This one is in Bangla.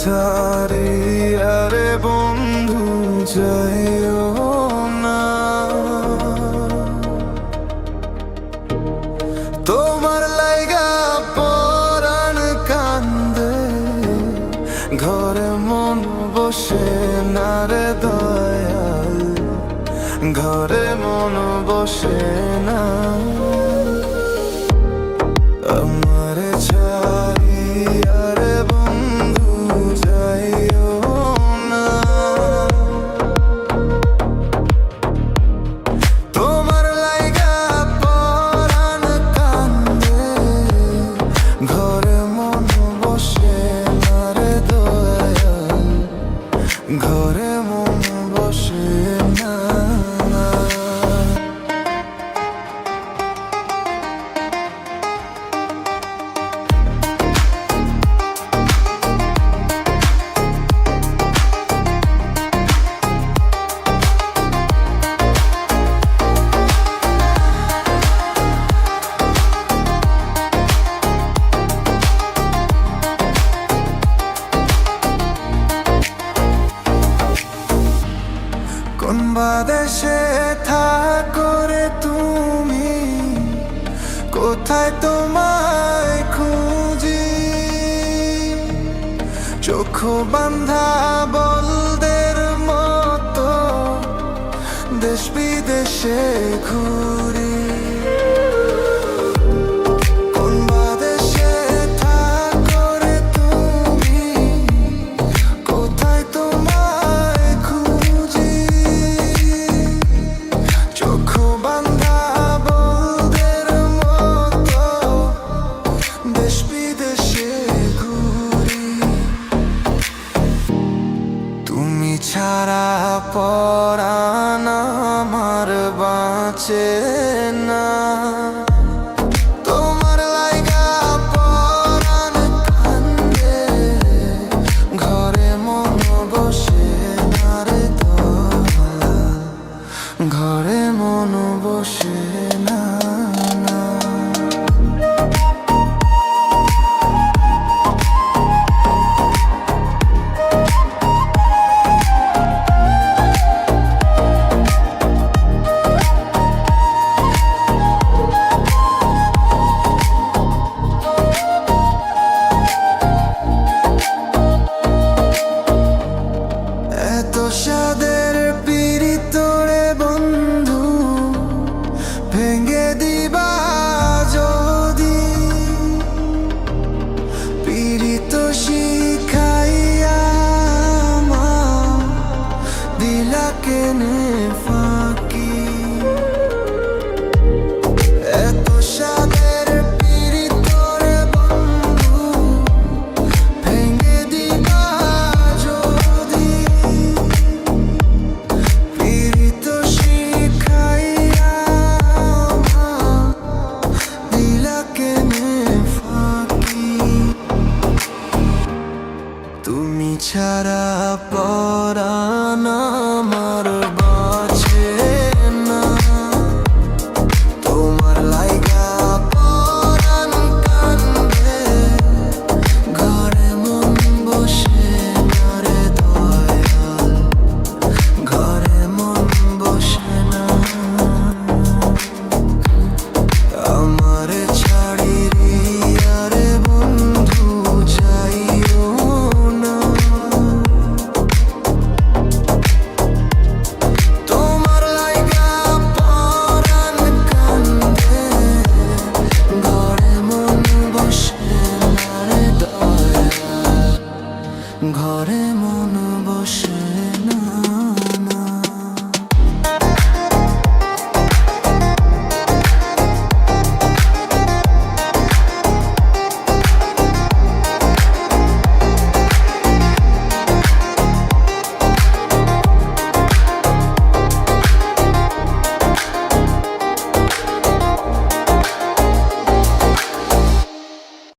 ছাড়ি আরে বন্ধু যাইও না। তোমার লাইগা ঘরে মন ঘরে মন বসে না। কোথায় তোমায় খুঁজি? চোখ বান্ধা বলদের মতো দেশ বিদেশে ঘুরি। ছাড়া পরাণ আমার বাঁচে না। ঘরে মন বসে না ছাড়া পরা ঘরে মন বসে না।